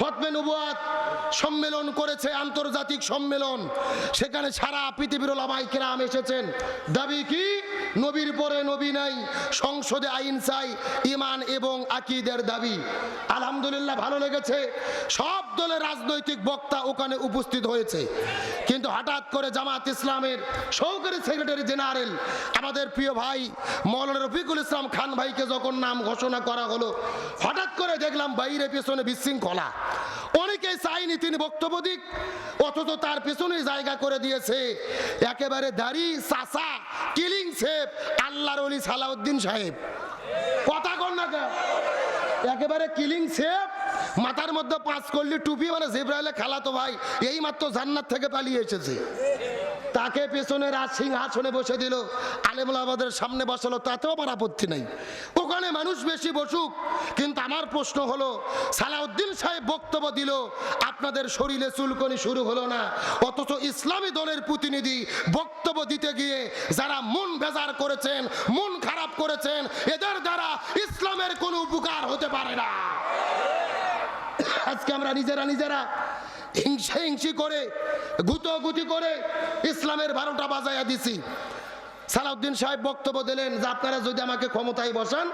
খতমে নবুয়াত সম্মেলন করেছে আন্তর্জাতিক সম্মেলন। সেখানে সারা পৃথিবীর ওলামাই কেরাম এসেছেন। দাবি কি? নবীর পরে নবী নাই, সংসদে আইন চাই, ইমান এবং আকিদের দাবি। আলহামদুলিল্লাহ ভালো লেগেছে। সব দলের রাজনৈতিক বক্তা ওখানে উপস্থিত হয়েছে। কিন্তু হঠাৎ করে জামাত ইসলামের সহকারী সেক্রেটারি জেনারেল, আমাদের প্রিয় ভাই মৌলানা রফিকুল ইসলাম খান ভাইকে যখন নাম ঘোষণা করা হলো, হঠাৎ করে দেখলাম বাইরে পেছনে বিশৃঙ্খলা। অনেকেই চাইনি তিনি বক্তব্য দিক, অথচ তার পেছনে জায়গা করে দিয়েছে। একেবারে দাড়ি চাষা কিলিং সেফ আল্লাহর অলি সালাউদ্দিন সাহেব। কথা কর না? একেবারে কিলিং সেফ মাথার মধ্যে পাঁচ করলি টুপি মানে জেব্রাইলে খালাতো ভাই এই মাত্র জান্নার থেকে পালিয়ে এসেছে। তাকে পেছনে রাজ সিংহাসনে বসে দিল। আলেমুল আমাদের সামনে বসালো, তাতেও আমার আপত্তি নাই। ওখানে মানুষ বেশি বসুক, কিন্তু আমার প্রশ্ন হলো, সালাউদ্দিন সাহেব বক্তব্য দিল, আপনাদের শরীরে চুলকনি শুরু হলো না। অথচ ইসলামী দলের প্রতিনিধি বক্তব্য দিতে গিয়ে যারা মন বেজার করেছেন, মন খারাপ করেছেন, এদের দ্বারা ইসলামের কোনো উপকার হতে পারে না। আজকে আমরা নিজেরা নিজেরা হিংসা হিংসি করে, গুতগুতি করে ইসলামের বারোটা বাজাইয়া দিছি। সালাউদ্দিন সাহেব বক্তব্য দিলেন যে, আপনারা যদি আমাকে ক্ষমতায় বসান,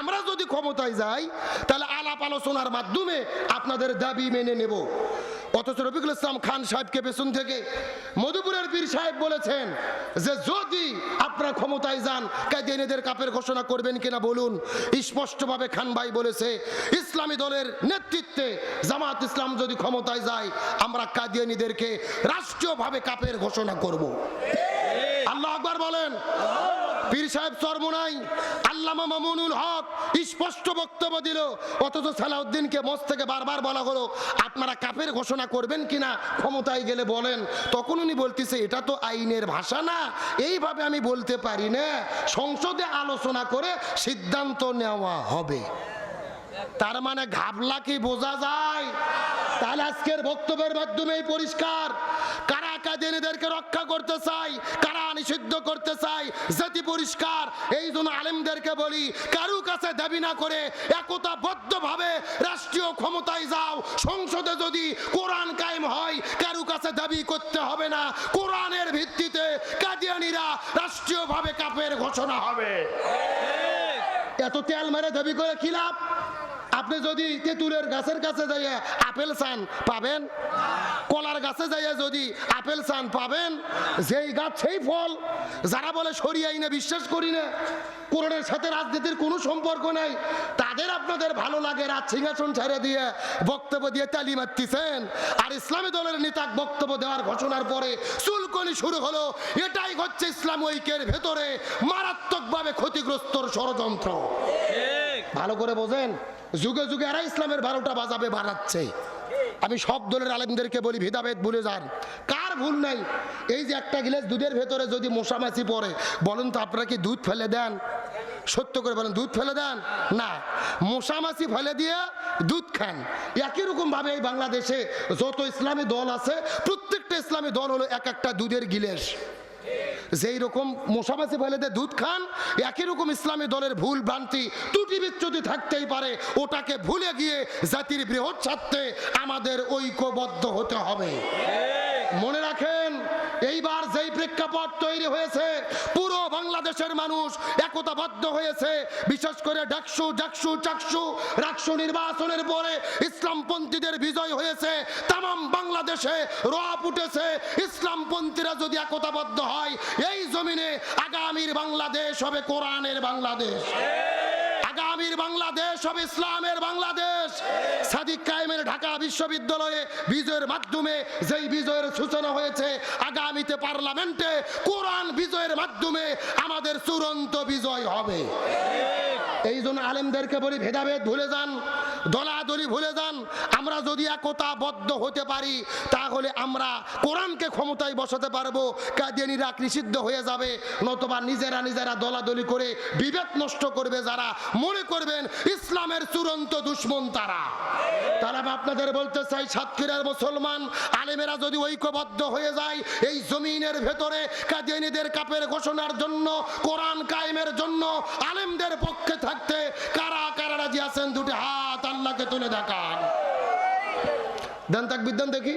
আমরা যদি ক্ষমতায় যাই, তাহলে আলাপ আলোচনার মাধ্যমে আপনাদের দাবি মেনে নেব। অথচ রফিকুল ইসলাম খান সাহেবকে পেছন থেকে মধুপুরের পীর সাহেব বলেছেন যে যদি আপনারা ক্ষমতায় যান কাদিয়ানিদের কাপের ঘোষণা করবেন কিনা বলুন স্পষ্টভাবে খান ভাই বলেছে, ইসলামী দলের নেতৃত্বে জামাত ইসলাম যদি ক্ষমতায় যায়, আমরা কাদিয়ানিদেরকে রাষ্ট্রীয়ভাবে কাপের ঘোষণা করব। আল্লাহ আকবার বলেন পীর সাহেব চরমোনাই আল্লামা মামুনুল হক স্পষ্ট বক্তব্য দিল, অথচ সালাউদ্দিনকে মঞ্চ থেকে বারবার বলা হলো, আপনারা কাপের ঘোষণা করবেন কিনা, ক্ষমতায় গেলে বলেন। তখন উনি বলতেছে, এটা তো আইনের ভাষা না, এইভাবে আমি বলতে পারি না। সংসদে আলোচনা করে সিদ্ধান্ত নেওয়া হবে। তার মানে ঘাবলা কি বোঝা যায়? তাহলে আজকের বক্তব্যের মাধ্যমেই পরিষ্কার। কারা কাদিনীদেরকে রক্ষা করতে চাই কারা নিষিদ্ধ করতে চাই, জাতি পরিষ্কার এই জন্য আলেমদেরকে বলি, কারু কাছে দাবি না করে একতাবদ্ধভাবে রাষ্ট্রীয় ক্ষমতায় যাও। সংসদে যদি কোরআন কায়েম হয়, কারু কাছে দাবি করতে হবে না। কোরআনের ভিত্তিতে কাদিয়ানিরা রাষ্ট্রীয়ভাবে কাপের ঘোষণা হবে। এত তেল মেরে দাবি করে লাভ? আপনি যদি তেঁতুলের গাছের কাছে যাইয়া আপেল চান পাবেন? কলার গাছে যাইয়া যদি আপেল চান পাবেন? যেই গাছ সেই ফল। যারা বলে সরিয়াই না বিশ্বাস করি না। কোরআনের সাথে রাজনীতির কোনো সম্পর্ক নাই। তাদের আপনাদের ভালো লাগে রাজ সিংহাসন ছেড়ে দিয়ে বক্তব্য দিয়ে তালি মারতেছেন। আর ইসলামী দলের নেতা বক্তব্য দেওয়ার ঘোষণার পরে চুলকনি শুরু হলো। এটাই হচ্ছে ইসলাম ঐক্যের ভেতরে মারাত্মকভাবে ক্ষতিগ্রস্তর ষড়যন্ত্র। ভালো করে বোঝেন? যুগে যুগে এরা ইসলামের বারোটা বাজাবে, বাড়াচ্ছে। আমি সব দলের আলেমদেরকে বলি, ভেদাভেদ ভুলে যান। কার ভুল নাই? এই যে একটা গিলাস দুধের ভেতরে যদি মশামাছি পড়ে, বলেন তো আপনারা কি দুধ ফেলে দেন? সত্য করে বলেন, দুধ ফেলে দেন? না। মশামাছি ফেলে দিয়ে দুধ খান। একই রকম ভাবে এই বাংলাদেশে যত ইসলামী দল আছে, প্রত্যেকটা ইসলামী দল হলো এক একটা দুধের গিলেস। যেই রকম মশামাছি ফেলেতে দুধ খান একই রকম ইসলামী দলের ভুল ভ্রান্তি ত্রুটি বিচ্যুতি থাকতেই পারে ওটাকে ভুলে গিয়ে জাতির বৃহৎ স্বার্থে আমাদের ঐক্যবদ্ধ হতে হবে। মনে রাখেন এইবার যেই প্রেক্ষাপট তৈরি হয়েছে বাংলাদেশের মানুষ একতাবদ্ধ হয়েছে, বিশেষ করে ডাকসু ডাকসু চাকসু, রাকসু নির্বাচনের পরে ইসলামপন্থীদের বিজয় হয়েছে তাম বাংলাদেশে রব উঠেছে, ইসলামপন্থীরা যদি একতাবদ্ধ হয়, এই জমিনে আগামীর বাংলাদেশ হবে কোরআনের বাংলাদেশ। আগামীর বাংলাদেশ হবে ইসলামের বাংলাদেশ। সাদিক কায়েমের ঢাকা বিশ্ববিদ্যালয়ে বিজয়ের মাধ্যমে যেই বিজয়ের সূচনা হয়েছে, আগামীতে পার্লামেন্টে কোরআন বিজয়ের মাধ্যমে আমাদের চূড়ান্ত বিজয় হবে। এই জন্য আলেমদেরকে বলি, ভেদাভেদ ভুলে যান। দলাদলি ভুলে যান। আমরা যদি একতাবদ্ধ হতে পারি, তাহলে আমরা কোরআনকে ক্ষমতায় বসাতে পারব। কাদিয়ানিরা নিষিদ্ধ হয়ে যাবে, নতুবা নিজেরা নিজেরা দলাদলি করে বিবেক নষ্ট করবে যারা। মনে করবেন, ইসলামের চূড়ান্ত দুশ্মন তারা। তারা আপনাদের বলতে চাই সাতক্ষীরার মুসলমান, আলেমেরা যদি ঐক্যবদ্ধ হয়ে যায়, এই জমিনের ভেতরে কাদিয়ানিদের কাপের ঘোষণার জন্য, কোরআন কায়েমের জন্য আলেমদের পক্ষে থাকতে কারা কারা রাজি আছেন? দুটি হাত। আল্লাহকে তুলে দেখান। দেন তাকবির দেন দেখি।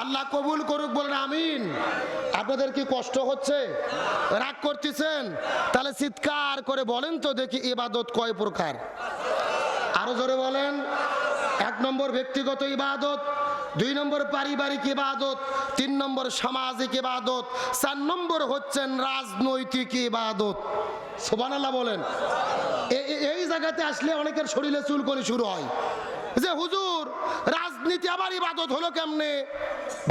আল্লাহ কবুল করুক বলেন আমিন। আপনাদের কি কষ্ট হচ্ছে? রাগ করতেছেন? তাহলে চিৎকার করে বলেন তো দেখি ইবাদত কয় প্রকার। আরও জোরে বলেন। এক নম্বর ব্যক্তিগত ইবাদত, দুই নম্বর পারিবারিক ইবাদত, তিন নম্বর সামাজিক ইবাদত, চার নম্বর হচ্ছেন রাজনৈতিক ইবাদত। সোবানাল্লাহ বলেন। এই জায়গাতে আসলে অনেকের শরীরে চুলকনি শুরু হয়। যে, হুজুর, রাজনীতি আবার ইবাদত হলো কেমনে?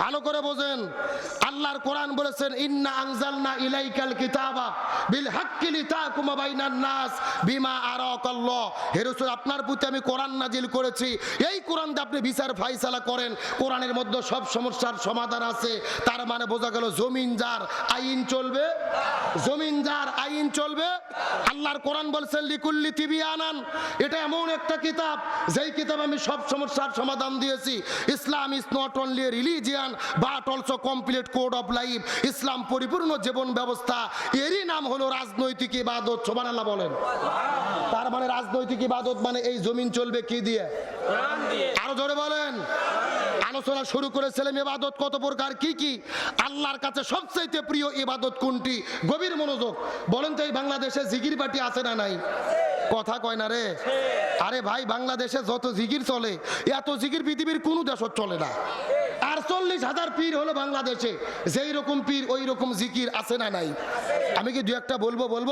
ভালো করে বোঝেন। আল্লাহর কোরআন বলেছেন, ইন্না আনজালনা ইলাইকাল কিতাবা বিল হাক্কি লিতাকুমা বাইনান নাস বিমা আরাকাল্লাহ। হে রাসূল, আপনার প্রতি আমি কোরআন নাজিল করেছি। এই কোরআন দিয়ে আপনি বিচার ফাইসালা করেন। কোরআনের মধ্যে সব সমস্যার সমাধান আছে। তার মানে বোঝা গেল, জমিন যার আইন চলবে, জমিন যার আইন চলবে, আল্লাহর কোরআন বলছেন, লিকুল্লি তিবিয়ানান। এটা এমন একটা কিতাব, যেই কিতাব আমি সব সমস্যার সমাধান দিয়েছি। Islam is not only religion but also complete code of life ইসলাম পরিপূর্ণ জীবন ব্যবস্থা এরই নাম হলো রাজনৈতিক ইবাদত সোবানাল্লাহ বলেন তার মানে রাজনৈতিক ইবাদত মানে এই জমিন চলবে কি দিয়ে আরও জোরে বলেন আলোচনা শুরু করেছিলাম ইবাদত কত প্রকার কি কি আল্লাহর কাছে সবচাইতে প্রিয় ইবাদত কোনটি? গভীর মনোযোগ। বলেন তো এই বাংলাদেশে জিগির পার্টি আছে না নাই? কথা কয় না রে। আরে ভাই, বাংলাদেশে যত জিগির চলে, এত জিগির পৃথিবীর কোনো দেশত চলে না। আর চল্লিশ হাজার পীর হলো বাংলাদেশে। যেই রকম পীর, ওই রকম জিকির আছে না নাই? আমি কি দু একটা বলব বলব?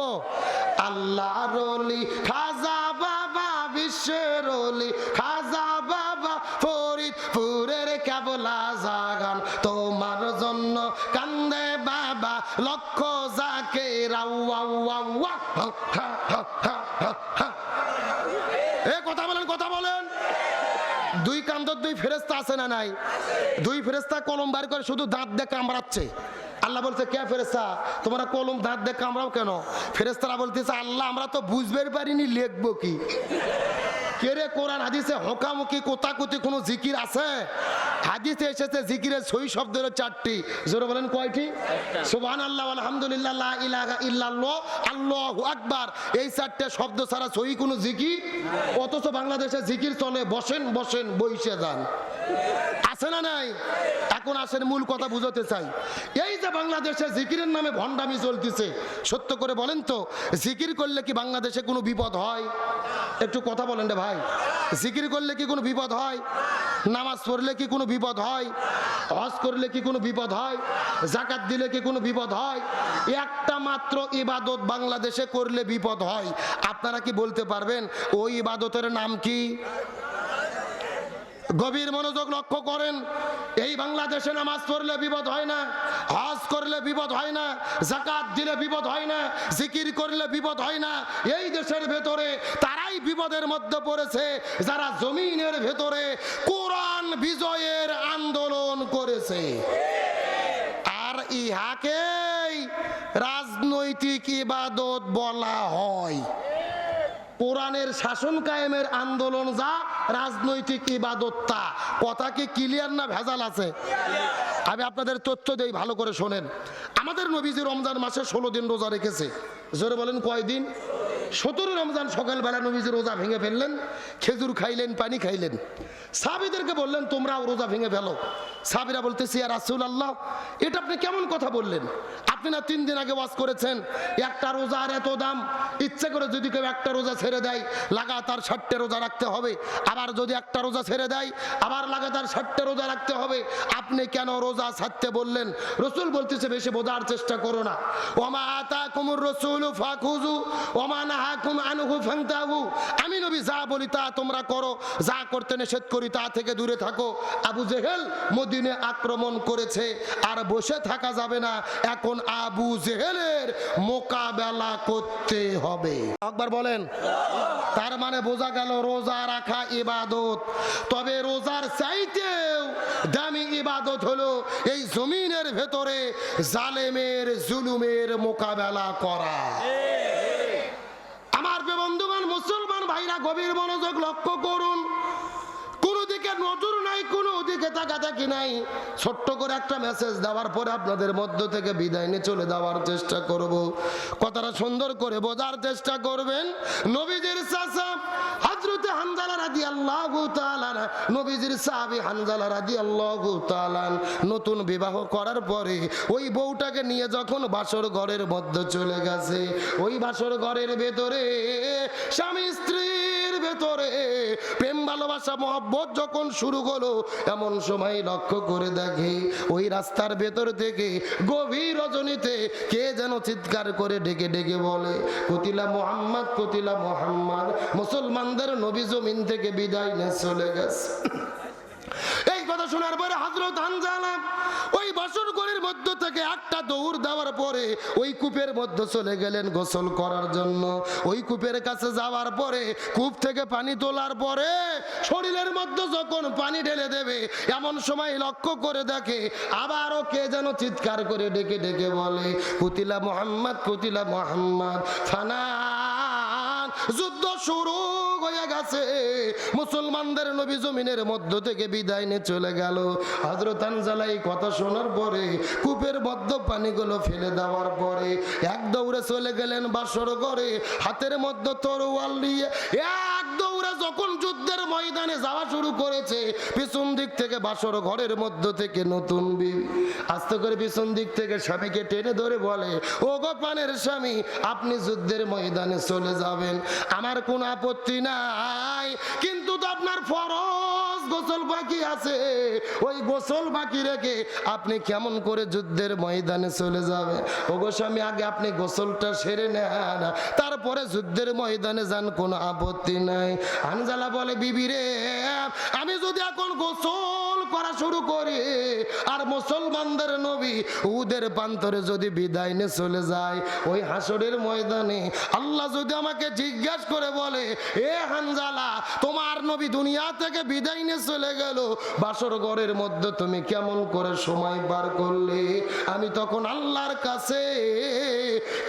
আল্লাহ রলি খাজা বাবা, বিশ্বের রলি খাজা বাবা, ফরিদপুরের কেবলা জাগান। তোমার জন্য কান্দে বাবা, লক্ষ যাকে এ কথা বলেন কথা বলেন দুই কান্দর দুই ফেরেস্তা আছে না নাই? দুই ফেরেস্তা কলম বার করে শুধু দাঁত দিয়ে কামড়াচ্ছে। আল্লাহ বলছে, কে ফেরেস্তা তোমরা কলম দাঁত দিয়ে কামড়াও কেন? ফেরেস্তারা বলতেছে, আল্লাহ, আমরা তো বুঝবে পারিনি, লিখব কি? কেরে কোরআন হাদিসে হকামুকি কোতাকুতি কোনো জিকির আছে? হাদিসে এসেছে জিকিরের সই শব্দের চারটি। জোরে বলেন কয়টি? সুবহান আল্লাহ আলহামদুলিল্লাহ লা ইলাহা ইল্লাল্লাহ আল্লাহু আকবার। এই চারটে শব্দ ছাড়া সই কোনো জিকির? অথচ বাংলাদেশে জিকির চলে বসেন বসেন বইসে যান। আছে না নাই? এখন আসেন মূল কথা বুঝতে চাই। এই যে বাংলাদেশে জিকিরের নামে ভণ্ডামি চলতেছে সত্য করে বলেন তো জিকির করলে কি বাংলাদেশে কোনো বিপদ হয়? একটু কথা বলেন রে ভাই। জিকির করলে কি কোনো বিপদ হয়? নামাজ পড়লে কি কোনো বিপদ হয়? হজ করলে কি কোনো বিপদ হয়? জাকাত দিলে কি কোনো বিপদ হয়? একটা মাত্র ইবাদত বাংলাদেশে করলে বিপদ হয়। আপনারা কি বলতে পারবেন, ওই ইবাদতের নাম কি? গভীর মনোযোগ লক্ষ্য করেন, এই বাংলাদেশে নামাজ পড়লে বিপদ হয় না, হজ করলে বিপদ হয় না জাকাত দিলে বিপদ হয় না, জিকির করলে বিপদ হয় না, এই দেশের ভেতরে তারাই বিপদের মধ্যে পড়েছে, যারা জমিনের ভেতরে কোরআন বিজয়ের আন্দোলন করেছে। আর ইহাকে রাজনৈতিক ইবাদত বলা হয়। কোরআনের শাসন কায়েমের আন্দোলন যা, রাজনৈতিক ইবাদত তা। কথা কি ক্লিয়ার না ভেজাল আছে? আমি আপনাদের তথ্য দেই, ভালো করে শোনেন। আমাদের নবীজি রমজান মাসে ষোলো দিন রোজা রেখেছে। জোরে বলেন কয়দিন? সতেরো রমজান সকালবেলা নবীজি রোজা ভেঙে ফেললেন, খেজুর খাইলেন, পানি খাইলেন। সাবিদেরকে বললেন, তোমরাও রোজা ভেঙে ফেলো। সাবিরা বলতেছি আর রাসুল আল্লাহ এটা আপনি কেমন কথা বললেন? আপনি না তিন দিন আগে ওয়াজ করেছেন, একটা রোজার এত দাম। ইচ্ছে করে যদি কেউ একটা রোজা ছেড়ে দেয়, লাগাতার ষাটটে রোজা রাখতে হবে। আবার যদি একটা রোজা ছেড়ে দেয়, আবার লাগাতার ষাটটে রোজা রাখতে হবে। আপনি কেন রোজা ছাড়তে বললেন? রসুল বলতেছে, বেশি বোঝার চেষ্টা করো না। ওমা আতা কুমুর রসুল ফাকুজু ওমা নাহাকুম আনহু ফান্তাহু। আমি নবী যা বলি তা তোমরা করো, যা করতে নিষেধ করি তা থেকে দূরে থাকো। আবু জেহেল মদিনে আক্রমণ করেছে, আর বসে থাকা যাবে না। এখন আবু জেহেলের মোকাবেলা করতে হবে। একবার বলেন, তার মানে বোঝা গেল রোজা রাখা ইবাদত। তবে রোজার চাইতেও দামি ইবাদত হলো এই জমিনের ভেতরে জালেমের জুলুমের মোকাবেলা করা। আমার বন্ধুবান মুসলমান ভাইরা গভীর মনোযোগ লক্ষ্য করুন। দিকে নজর নাই তাকাতাকি নাই। ছোট্ট করে একটা মেসেজ দেওয়ার পরে আপনাদের মধ্য থেকে বিদায় নিয়ে চলে চেষ্টা করব। কথাটা সুন্দর করে বোঝার চেষ্টা করবেন। নবীজির চাচা হজরতে হানজালা আল্লাহ নবীজির সাহাবি হানজালা আল্লাহ নতুন বিবাহ করার পরে ওই বউটাকে নিয়ে যখন বাসর ঘরের মধ্যে চলে গেছে, ওই বাসর ঘরের ভেতরে স্বামী স্ত্রীর ভেতরে প্রেম, ভালোবাসা, মহব্বত যখন শুরু হলো, এমন সময় লক্ষ্য করে দেখে ওই রাস্তার ভেতর থেকে গভীর রজনীতে কে যেন চিৎকার করে ডেকে ডেকে বলে, কতিলা মোহাম্মদ কতিলা মোহাম্মদ, মুসলমানদের নবী জমিন থেকে বিদায় নিয়ে চলে গেছে। এই কথা শোনার পরে হজরত হানজালা ওই বাসর মধ্য থেকে একটা দৌড় দেওয়ার পরে ওই কূপের মধ্যে চলে গেলেন গোসল করার জন্য। ওই কূপের কাছে যাওয়ার পরে কূপ থেকে পানি তোলার পরে শরীরের মধ্যে যখন পানি ঢেলে দেবে, এমন সময় লক্ষ্য করে দেখে আবারও কে যেন চিৎকার করে ডেকে ডেকে বলে, কুতিলা মোহাম্মদ কুতিলা মোহাম্মদ ফানা যুদ্ধ শুরু গেছে মুসলমানদের নবী জমিনের মধ্য থেকে বিদায় নিয়ে চলে গেল। হজরত আনজালাই কথা শোনার পরে কূপের মধ্য পানিগুলো ফেলে দেওয়ার পরে এক দৌড়ে চলে গেলেন বাসর করে হাতের মধ্যে তরোয়াল নিয়ে এক দৌড়ে যখন যুদ্ধের ময়দানে যাওয়া শুরু করেছে, পিছন দিক থেকে বাসর ঘরের মধ্য থেকে নতুন বিবি আস্তে করে পিছন দিক থেকে স্বামীকে টেনে ধরে বলে ও গো পানের স্বামী, আপনি যুদ্ধের ময়দানে চলে যাবেন। আমার কোনো আপত্তি কিন্তু তো আপনার ফরজ গোসল বাকি আছে। ওই গোসল বাকি রেখে আপনি কেমন করে যুদ্ধের ময়দানে চলে যাবে ও গোস্বামী আগে আপনি গোসলটা সেরে নেন। তারপরে যুদ্ধের ময়দানে যান, কোনো আপত্তি নাই। আনজালা বলে, বিবি রে, আমি যদি এখন গোসল করা শুরু করি। আর মুসলমানদের নবী উদের প্রান্তরে যদি বিদায় নিয়ে চলে যায়, ওই হাসরের ময়দানে আল্লাহ যদি আমাকে জিজ্ঞাসা করে বলে, এ হানজালা, তোমার নবী দুনিয়া থেকে বিদায় নিয়ে চলে গেল। বাসর ঘরের মধ্যে তুমি কেমন করে সময় পার করলে? আমি তখন আল্লাহর কাছে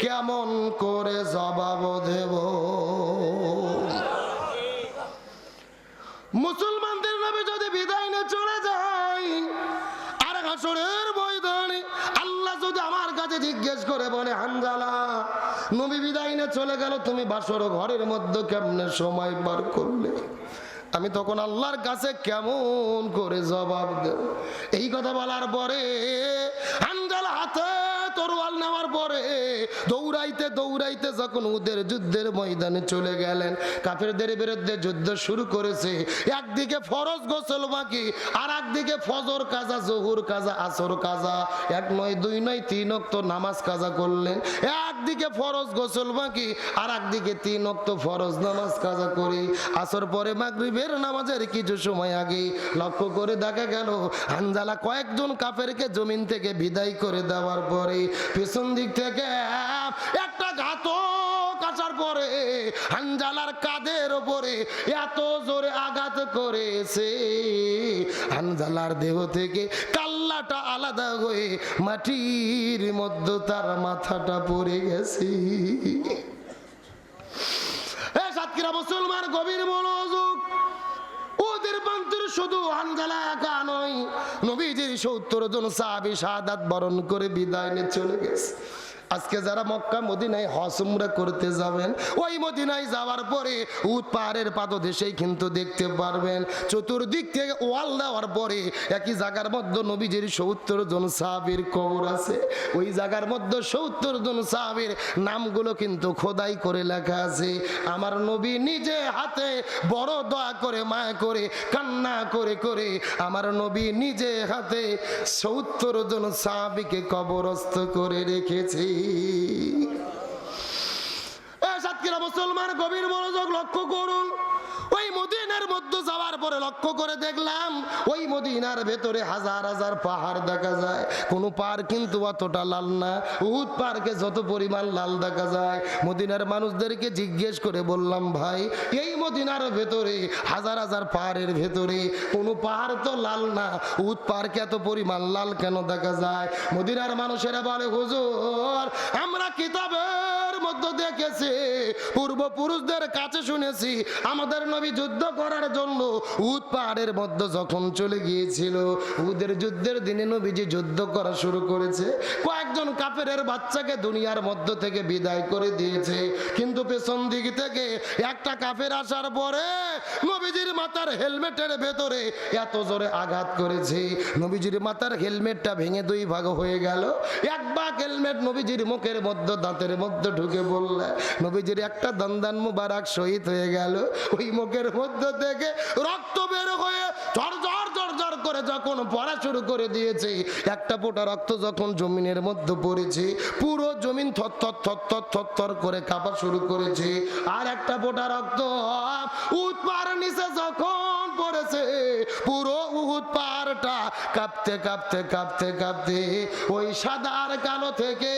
কেমন করে জবাব দেব? করে বলে হানজালা নবী বিদায় না চলে গেল, তুমি বাসর ঘরের মধ্যে কেমনে সময় পার করলে? আমি তখন আল্লাহর কাছে কেমন করে জবাব দেব? এই কথা বলার পরে হানজালা হাতে তরোয়াল নেওয়ার পরে দৌড়াইতে দৌড়াইতে যখন ওদের যুদ্ধের ময়দানে চলে গেলেন, কাফেরদের বিরুদ্ধে যুদ্ধ শুরু করেছে। একদিকে ফরজ গোসল বাকি আর একদিকে ফজর কাজা, জহুর কাজা, আসর কাজা। এক নয়, দুই নয়, তিন অক্ত নামাজ কাজা করলেন। একদিকে ফরজ গোসল বাকি, আর একদিকে তিন অক্ত ফরজ নামাজ কাজা করি। আসর পরে মাগরিবের নামাজের কিছু সময় আগে লক্ষ্য করে দেখা গেল, হানজালা কয়েকজন কাফেরকে জমিন থেকে বিদায় করে দেওয়ার পরে পেছন দিক থেকে একটা ঘাতক আসার পরে হানজালার কাদের ওপরে এত জোরে আঘাত করেছে। হানজালার দেহ থেকে কাল্লাটা আলাদা হয়ে মাটির মধ্যে তার মাথাটা পড়ে গেছে। মুসলমান, গভীর মনোযোগ। ওদের শুধু হানজালা একা নয়, নবীজির সত্তর জন সাহাবি সাদাত বরণ করে বিদায় নিয়ে চলে গেছে। আজকে যারা মক্কা, মদিনায় হসুমরা করতে যাবেন, ওই মদিনায় যাওয়ার পরে উট পাহাড়ের পাদদেশেই কিন্তু দেখতে পারবেন। চতুর্দিক থেকে ওয়াল দেওয়ার পরে একই জায়গার মধ্যে নবীজির সত্তর জন সাহাবির কবর আছে। ওই জায়গার মধ্যে সত্তর জন সাহাবির নামগুলো কিন্তু খোদাই করে লেখা আছে। আমার নবী নিজে হাতে বড় দয়া করে, মায়া করে, কান্না করে করে আমার নবী নিজে হাতে সত্তর জন সাহাবিকে কবরস্থ করে রেখেছি। সাতক্ষীরা মুসলমান গভীর মনোযোগ লক্ষ্য করুন। মদিনার মধ্যে যাওয়ার পরে লক্ষ্য করে দেখলাম, ওই মদিনার ভেতরে হাজার হাজার পাহাড় দেখা যায়। কোনো পাহাড় কিন্তু অতটা লাল না। উহুদ পাহাড়কে যত পরিমাণ লাল দেখা যায়। মদিনার মানুষদেরকে জিজ্ঞেস করে বললাম, ভাই, এই মদিনার ভেতরে, হাজার হাজার পাহাড়ের ভেতরে, কোনো পাহাড় তো লাল না। উহুদ পাহাড়কে এত পরিমাণ লাল কেন দেখা যায়? মদিনার মানুষেরা বলে, হুজুর, আমরা কিতাবের দেখেছি। পূর্বপুরুষদের কাছে শুনেছি, আমাদের নবী যুদ্ধ করার জন্য উদ পাহাড়ের মধ্যে যখন চলে গিয়েছিল উদের যুদ্ধের দিনে নবীজি যুদ্ধ করা শুরু করেছে। কয়েকজন কাফেরের বাচ্চাকে দুনিয়ার মধ্য থেকে বিদায় করে দিয়েছে। কিন্তু পেছন দিক থেকে একটা কাফের আসার পরে নবীজির মাথার হেলমেটের ভেতরে এত জোরে আঘাত করেছে। নবীজির মাথার হেলমেটটা ভেঙে দুই ভাগ হয়ে গেল। এক ভাগ হেলমেট নবীজির মুখের মধ্যে, দাঁতের মধ্যে ঢুকে বললে নবীজির একটা দন্দান মুবারক শহীদ হয়ে গেল। ওই মুখের মধ্যে থেকে রক্ত বের হয়ে ঝর ঝর ঝর ঝর করে যখন পড়া শুরু করে দিয়েছে, একটা ফোঁটা রক্ত যখন জমিনের মধ্যে পড়েছে, পুরো জমিন থর থর থর থর থর থর করে কাঁপা শুরু করেছে। আর একটা ফোঁটা রক্ত উৎ পাহাড় নিচে যখন পড়েছে, পুরো উহুদ পাহাড়টা কাঁপতে কাঁপতে কাঁপতে কাঁপতে ওই সাদা আর কালো থেকে